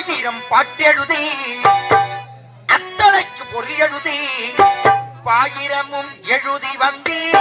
ஆயிரம் பாட்டெழுதி அத்தனைக்கு பொருள் எழுதி பாயிரமும் எழுதி வந்தேன்.